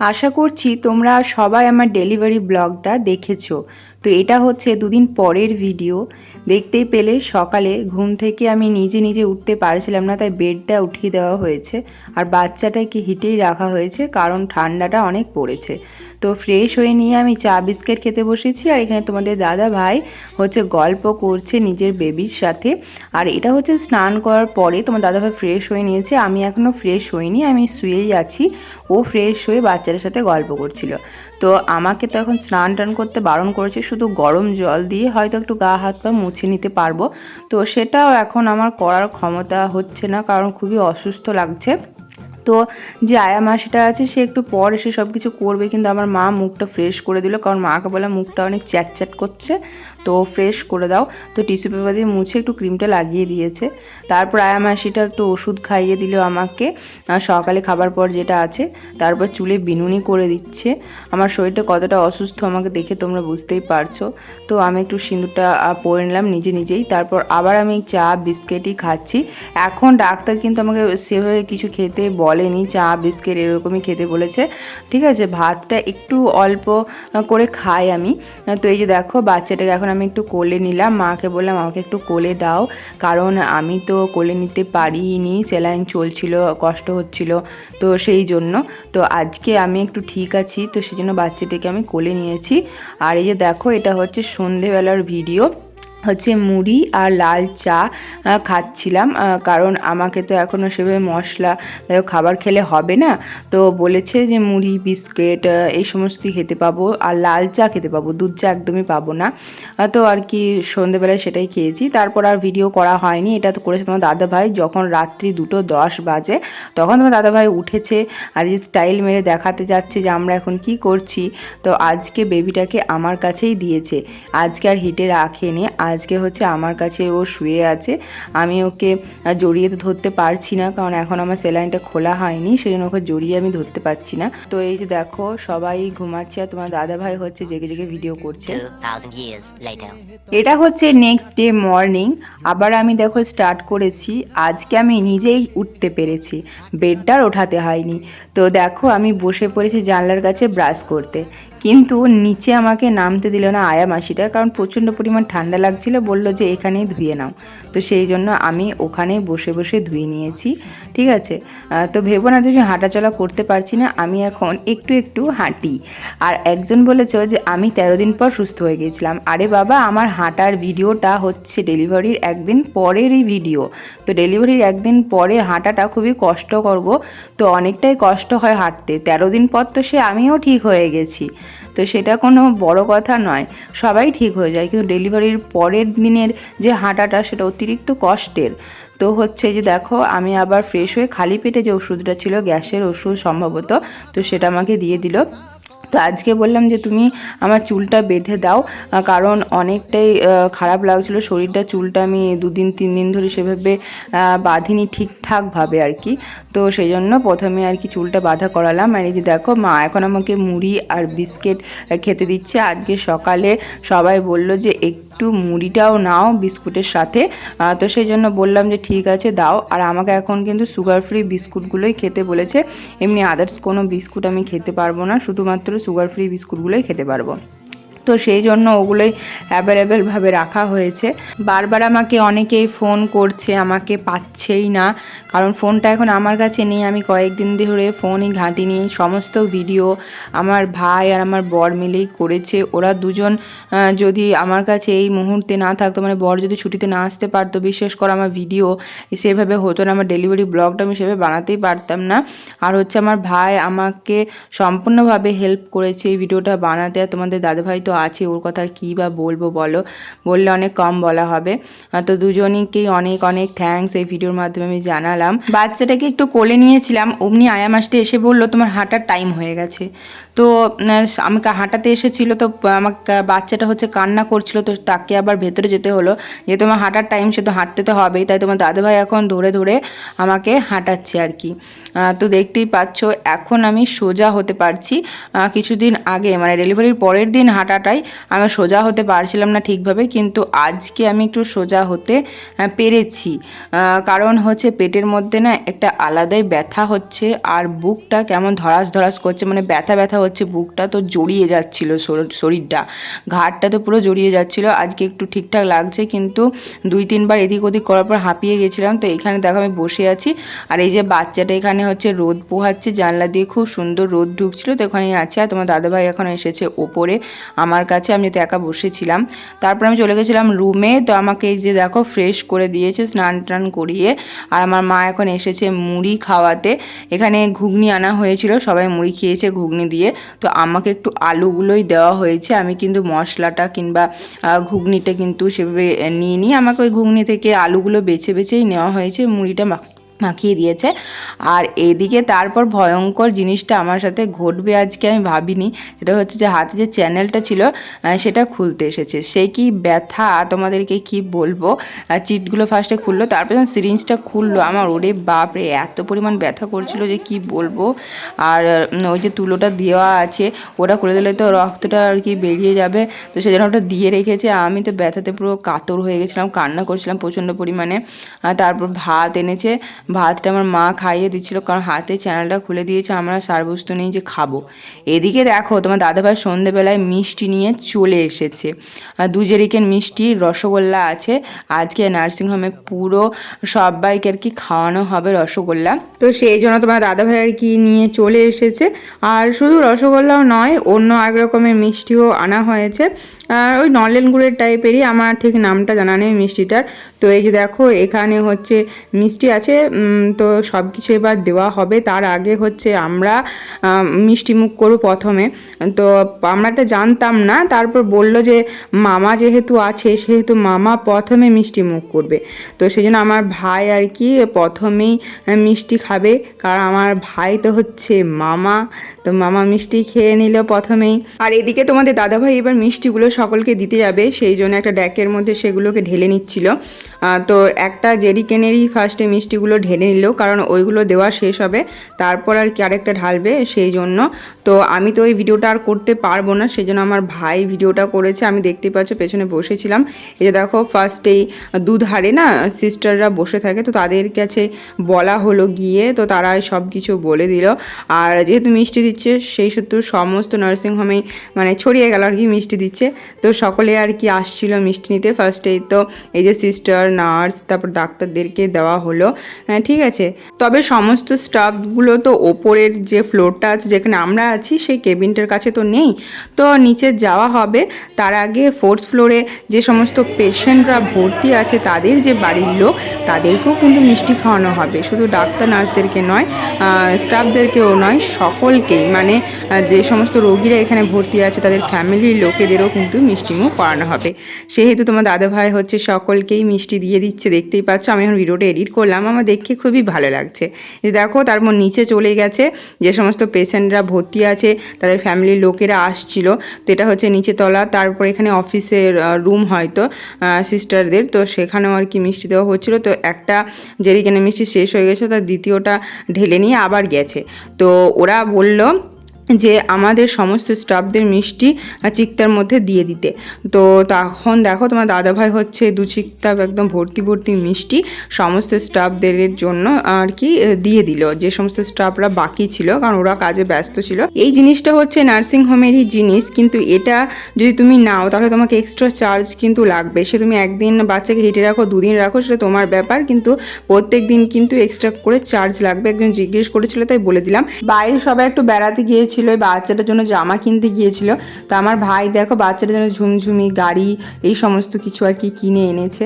আশা করছি তোমরা সবাই আমার ডেলিভারি ব্লগটা দেখেছ। তো এটা হচ্ছে দুদিন পরের ভিডিও দেখতেই পেলে সকালে ঘুম থেকে আমি নিজে নিজে উঠতে পারছিলাম না, তাই বেডটা উঠিয়ে দেওয়া হয়েছে। আর বাচ্চাটাকে হিটেই রাখা হয়েছে, কারণ ঠান্ডাটা অনেক পড়েছে। তো ফ্রেশ হয়ে নিয়ে আমি চা বিস্কিট খেতে বসেছি, আর এখানে তোমাদের দাদা ভাই হচ্ছে গল্প করছে নিজের বেবির সাথে। আর এটা হচ্ছে স্নান করার পরে তোমার দাদা ভাই ফ্রেশ হয়ে নিয়েছে, আমি এখনও ফ্রেশ হইনি, আমি শুয়েই আছি। ও ফ্রেশ হয়ে বাচ্চাদের সাথে গল্প করছিল। তো আমাকে তো এখন স্নান টান করতে বারণ করেছে শুধু গরম জল দিয়ে হয়তো একটু গা, হাত, পা মুছে নিতে পারব। তো সেটাও এখন আমার করার ক্ষমতা হচ্ছে না, কারণ খুবই অসুস্থ লাগছে। তো যে আয়া মাসিটা আছে, সে একটু পর এসে সব কিছু করবে, কিন্তু আমার মা মুখটা ফ্রেশ করে দিল, কারণ মাকে বলে মুখটা অনেক চ্যাট চ্যাট করছে। তো ফ্রেশ করে দাও। তো টিস্যু পেপার দিয়ে মুছে একটু ক্রিমটা লাগিয়ে দিয়েছে। তারপর আয়া মাসিটা একটু ওষুধ খাইয়ে দিল আমাকে। সকালে খাবার পর যেটা আছে, তারপর চুলে বিনুনি করে দিচ্ছে। আমার শরীরটা কতটা অসুস্থ আমাকে দেখে তোমরা বুঝতেই পারছ। তো আমি একটু সিঁদুরটা পরে নিলাম নিজে নিজেই। তারপর আবার আমি চা, বিস্কিটই খাচ্ছি। এখন ডাক্তার কিন্তু আমাকে সেভাবে কিছু খেতে বলেনি। চা, বিস্কিট এরকমই খেতে বলেছে। ঠিক আছে, ভাতটা একটু অল্প করে খাই আমি। তো এই যে দেখো, বাচ্চাটাকে এখন আমি একটু কোলে নিলাম। মাকে বললাম, আমাকে একটু কোলে দাও। কারণ আমি তো কোলে নিতে পারিনি। সেলাইন চলছিল, কষ্ট হচ্ছিল তো সেই জন্য। তো আজকে আমি একটু ঠিক আছি, তো সেই জন্য বাচ্চাটিকে আমি কোলে নিয়েছি। আর এই যে দেখো, এটা হচ্ছে সন্ধেবেলার ভিডিও। হচ্ছে মুড়ি আর লাল চা খাচ্ছিলাম কারণ আমাকে তো এখনও সেভাবে মশলা খাবার খেলে হবে না। তো বলেছে যে মুড়ি, বিস্কিট এই সমস্তই খেতে পাবো আর লাল চা খেতে পাবো, দুধ চা একদমই পাবো না। তো আর কি সন্ধেবেলায় সেটাই খেয়েছি। তারপর আর ভিডিও করা হয়নি, এটা তো করেছে তোমার দাদা ভাই যখন রাত্রি দুটো দশ বাজে, তখন তোমার দাদা ভাই উঠেছে আর এই স্টাইল মেরে দেখাতে যাচ্ছে যে আমরা এখন কি করছি। তো আজকে বেবিটাকে আমার কাছেই দিয়েছে। আজকে আর হিটে রাখেনি আজকে হচ্ছে আমার কাছে ও শুয়ে আছে। আমি ওকে জড়িয়ে তো ধরতে পারছি না কারণ এখন আমার সেলাইনটা খোলা হয়নি সেই জন্য ওকে জড়িয়ে আমি ধরতে পারছি না। তো এই যে দেখো সবাই ঘুমাচ্ছে আর তোমার দাদা ভাই হচ্ছে জেগে জেগে ভিডিও করছে। 2,000 years later. এটা হচ্ছে নেক্সট ডে মর্নিং আবার আমি দেখো স্টার্ট করেছি আজকে আমি নিজেই উঠতে পেরেছি বেডটার ওঠাতে হয়নি। তো দেখো আমি বসে পড়েছি জানলার কাছে ব্রাশ করতে। কিন্তু নিচে আমাকে নামতে দিল না আয়া মাসিটা, কারণ প্রচণ্ড পরিমাণ ঠান্ডা লাগছিল, বলল যে এখানেই ধুয়ে নাও। তো সেই জন্য আমি ওখানে বসে বসে ধুয়ে নিয়েছি। ঠিক আছে? তো ভেবো না আমি হাঁটাচলা করতে পারছি না, আমি এখন একটু একটু হাঁটি। আর একজন বলেছ যে আমি তেরো দিন পর সুস্থ হয়ে গেছিলাম আরে বাবা, আমার হাঁটার ভিডিওটা হচ্ছে ডেলিভারির একদিন পরেরই ভিডিও। তো ডেলিভারির একদিন পরে হাঁটাটা খুবই কষ্ট করব তো অনেকটাই কষ্ট হয় হাঁটতে। তেরো দিন পর তো সে আমিও ঠিক হয়ে গেছি। তো সেটা কোনো বড় কথা নয়, সবাই ঠিক হয়ে যায়। কিন্তু ডেলিভারির পরের দিনের যে হাঁটাটা, সেটা অতিরিক্ত কষ্টের। তো হচ্ছে যে দেখো, আমি আবার ফ্রেশ হয়ে খালি পেটে যে ওষুধটা ছিল, গ্যাসের ওষুধ সম্ভবত, তো সেটা আমাকে দিয়ে দিল। তো আজকে বললাম যে তুমি আমার চুলটা বেঁধে দাও কারণ অনেকটাই খারাপ লাগছিল। শরীরটা, চুলটা আমি দুদিন, তিন দিন ধরে সেভাবে বাঁধিনি ঠিকঠাকভাবে আর কি। তো সেই জন্য প্রথমে আর কি চুলটা বাঁধা করালাম। আর এই যে দেখো, মা এখন আমাকে মুড়ি আর বিস্কিট খেতে দিচ্ছে। আজকে সকালে সবাই বলল যে একটু মুড়িটাও নাও বিস্কুটের সাথে। তো সেই জন্য বললাম যে ঠিক আছে, দাও। আর আমাকে এখন কিন্তু সুগার ফ্রি বিস্কুটগুলোই খেতে বলেছে। এমনি আদার্স কোনো বিস্কুট আমি খেতে পারব না, শুধুমাত্র সুগার ফ্রি বিস্কুটগুলোই খেতে পারব। তো সেই জন্য ওগুলোই অ্যাভেলেবেলভাবে রাখা হয়েছে। বারবার আমাকে অনেকেই ফোন করছে, আমাকে পাচ্ছেই না। কারণ ফোনটা এখন আমার কাছে নেই, আমি কয়েকদিন ধরে ফোনই ঘাঁটিনি সমস্ত ভিডিও আমার ভাই আর আমার বর মিলেই করেছে। ওরা দুজন যদি আমার কাছে এই মুহূর্তে না থাকতো মানে বর যদি ছুটিতে না আসতে পারতো, বিশেষ করে আমার ভিডিও সেভাবে হতো না, আমার ডেলিভারি ব্লগটা আমি সেভাবে বানাতেই পারতাম না। আর হচ্ছে আমার ভাই আমাকে সম্পূর্ণভাবে হেল্প করেছে এই ভিডিওটা বানাতে। তোমাদের দাদাভাই তো আছে, ওর কথা কী বা বলব বলো? বললে অনেক কম বলা হবে। তো দুজনকেই অনেক অনেক থ্যাঙ্কস এই ভিডিওর মাধ্যমে আমি জানালাম। বাচ্চাটাকে একটু কোলে নিয়েছিলাম, অমনি আয়া মাসটা এসে বলল, তোমার হাঁটার টাইম হয়ে গেছে। তো আমাকে হাঁটাতে এসেছিল, তো আমাকে, বাচ্চাটা হচ্ছে কান্না করছিল, তো তাকে আবার ভেতরে যেতে হলো। যে তোমার হাঁটার টাইম সে তো হাঁটতে তো হবেই, তাই তোমার দাদাভাই এখন ধরে ধরে আমাকে হাঁটাচ্ছে আর কি। তো দেখতেই পাচ্ছ, এখন আমি সোজা হতে পারছি। কিছুদিন আগে মানে ডেলিভারির পরের দিন হাঁটাটাই আমি সোজা হতে পারছিলাম না ঠিকভাবে, কিন্তু আজকে আমি একটু সোজা হতে পেরেছি। কারণ হচ্ছে পেটের মধ্যে না একটা আলাদাই ব্যথা হচ্ছে আর বুকটা কেমন ধরাস ধরাস করছে মানে ব্যথা ব্যথা হচ্ছে, বুকটা তো জড়িয়ে যাচ্ছিল শর- শরীরটা। ঘাটটা তো পুরো জড়িয়ে যাচ্ছিল, আজকে একটু ঠিকঠাক লাগছে, কিন্তু দুই তিনবার এদিক ওদিক করার পর হাঁপিয়ে গেছিলাম, তো এখানে দেখো আমি বসে আছি। আর এই যে বাচ্চাটা এখানে হচ্ছে রোদ পোহাচ্ছে, জানলা দিয়ে খুব সুন্দর রোদ ঢুকছিল, তো ওখানেই আছে। আর তোমার দাদাভাই এখন এসেছে ওপরে আমার কাছে আমি তো একা বসেছিলাম, তারপর আমি চলে গেছিলাম রুমে তো আমাকে এই যে দেখো ফ্রেশ করে দিয়েছে, স্নান টান করিয়ে। আর আমার মা এখন এসেছে মুড়ি খাওয়াতে। এখানে ঘুগনি আনা হয়েছিল, সবাই মুড়ি খেয়েছে ঘুগনি দিয়ে। তো আমাকে একটু আলুগুলোই দেওয়া হয়েছে। আমি কিন্তু মশলাটা কিংবা ঘুগনিটা কিন্তু সেভাবে নিয়ে নিই আমাকে ওই ঘুগনি থেকে আলুগুলো বেছে বেছেই নেওয়া হয়েছে। মুড়িটা মাখিয়ে দিয়েছে। আর এদিকে তারপর ভয়ঙ্কর জিনিসটা আমার সাথে ঘটবে আজকে আমি ভাবিনি। সেটা হচ্ছে যে হাতে যে চ্যানেলটা ছিল সেটা খুলতে এসেছে। সেই কি ব্যথা? তোমাদেরকে কি বলব? চিটগুলো ফার্স্টে খুললো, তারপর যখন সিরিঞ্জটা খুললো, আমার ওরে বাপরে, এত পরিমাণ ব্যথা করছিল যে কি বলব? আর ওই যে তুলোটা দেওয়া আছে, ওটা খুলে দিলে তো রক্তটা আর কি বেরিয়ে যাবে। তো সেজন্য ওটা দিয়ে রেখেছে, আমি তো ব্যথাতে পুরো কাতর হয়ে গেছিলাম, কান্না করছিলাম প্রচণ্ড পরিমাণে। তারপর ভাত এনেছে ভাতটা আমার মা খাইয়ে দিচ্ছিল, কারণ হাতে চ্যানেলটা খুলে দিয়েছে, আমরা সার বস্তু নেই যে খাব। এদিকে দেখো, তোমার দাদাভাই সন্ধেবেলায় মিষ্টি নিয়ে চলে এসেছে। দু জেরিকেন মিষ্টি, রসগোল্লা আছে। আজকে নার্সিংহোমে পুরো সবাইকে আর কি খাওয়ানো হবে রসগোল্লা। তো সেই জন্য তোমার দাদাভাই আর কি নিয়ে চলে এসেছে। আর শুধু রসগোল্লাও নয়, অন্য এক রকমের মিষ্টিও আনা হয়েছে। আর ওই নলেন গুড়ের টাইপেরই, আমার ঠিক নামটা জানা নেই মিষ্টিটার। তো এই যে দেখো, এখানে হচ্ছে মিষ্টি আছে তো সব কিছু এবার দেওয়া হবে। তার আগে হচ্ছে আমরা আম, মিষ্টি মুখ করব প্রথমে। তো আমরা এটা জানতাম না তারপর বলল যে মামা যেহেতু আছে সেহেতু মামা প্রথমে মিষ্টি মুখ করবে। তো সেই জন্য আমার ভাই আর কি প্রথমেই মিষ্টি খাবে। কারণ আমার ভাই তো হচ্ছে মামা তো মামা মিষ্টি খেয়ে নিল প্রথমেই। আর এদিকে তোমাদের দাদাভাই এবার মিষ্টিগুলো সকলকে দিতে যাবে সেই জন্য একটা ড্যাকের মধ্যে সেগুলোকে ঢেলে নিচ্ছিল। তো একটা জেরিকেনেরই ফার্স্টে মিষ্টিগুলো ঢেলে নিল, কারণ ওইগুলো দেওয়া শেষ হবে, তারপর আর কি আরেকটা ঢালবে সেই জন্য। তো আমি তো ওই ভিডিওটা আর করতে পারব না, সেই জন্য আমার ভাই ভিডিওটা করেছে, আমি দেখতে পাচ্ছ পেছনে বসেছিলাম। এই যে দেখো ফার্স্টেই দুধারে না সিস্টাররা বসে থাকে, তো তাদের কাছে বলা হলো গিয়ে, তো তারা সব কিছু বলে দিল। আর যেহেতু মিষ্টি দিচ্ছে, সেই সূত্র সমস্ত নার্সিংহোমেই মানে ছড়িয়ে গেল আর কি মিষ্টি দিচ্ছে। তো সকলে আর কি আসছিল মিষ্টি নিতে। ফার্স্টেই তো, এই যে সিস্টার নার্স তারপর ডাক্তারদেরকে দেওয়া হলো। হ্যাঁ ঠিক আছে। তবে সমস্ত স্টাফগুলো তো ওপরের যে ফ্লোরটা আছে, যেখানে আমরা আছি, সেই কেবিনটার কাছে তো নেই। তো নিচে যাওয়া হবে। তার আগে ফোর্থ ফ্লোরে যে সমস্ত পেশেন্টরা ভর্তি আছে, তাদের যে বাড়ির লোক, তাদেরকেও কিন্তু মিষ্টি খাওয়ানো হবে। শুধু ডাক্তার, নার্সদেরকে নয় স্টাফদেরকেও নয়, সকলকেই। মানে যে সমস্ত রোগীরা এখানে ভর্তি আছে, তাদের ফ্যামিলির লোকেদেরও কিন্তু মিষ্টিমুখ করানো হবে। সেহেতু তোমার দাদাভাই হচ্ছে সকলকেই মিষ্টি দিয়ে দিচ্ছে, দেখতেই পাচ্ছ। আমি এখন ভিডিওটা এডিট করলাম। আমার দেখে খুবই ভালো লাগছে। যে দেখো, তারপর নিচে চলে গেছে, যে সমস্ত পেশেন্টরা ভর্তি আছে, তাদের ফ্যামিলির লোকেরা আসছিল। তো এটা হচ্ছে নিচে তলা, তারপর এখানে অফিসের রুম হয়তো সিস্টারদের। তো সেখানেও আর কি মিষ্টি দেওয়া হচ্ছিল। তো একটা জেরিকেনে মিষ্টি শেষ হয়ে গেছে তার দ্বিতীয়টা ঢেলে নিয়ে আবার গেছে। তো ওরা বলল যে আমাদের সমস্ত স্টাফদের মিষ্টি চিকতার মধ্যে দিয়ে দিতে। তো তখন দেখো তোমার দাদাভাই হচ্ছে দু চিকতা একদম ভর্তি ভর্তি মিষ্টি সমস্ত স্টাফদের জন্য আর কি দিয়ে দিল। যে সমস্ত স্টাফরা বাকি ছিল, কারণ ওরা কাজে ব্যস্ত ছিল। এই জিনিসটা হচ্ছে নার্সিং হোমেরই জিনিস, কিন্তু এটা যদি তুমি নাও, তাহলে তোমাকে এক্সট্রা চার্জ কিন্তু লাগবে। সে তুমি একদিন বাচ্চাকে হেঁটে রাখো, দুদিন রাখো, সেটা তোমার ব্যাপার, কিন্তু প্রত্যেক দিন কিন্তু এক্সট্রা করে চার্জ লাগবে। একজন জিজ্ঞেস করেছিল, তাই বলে দিলাম। বাইরে সবাই একটু বেড়াতে গিয়েছিল ওই বাচ্চাটার জন্য জামা কিনতে গিয়েছিল। তো আমার ভাই, দেখো বাচ্চাটার জন্য ঝুমঝুমি, গাড়ি, এই সমস্ত কিছু আর কি কিনে এনেছে।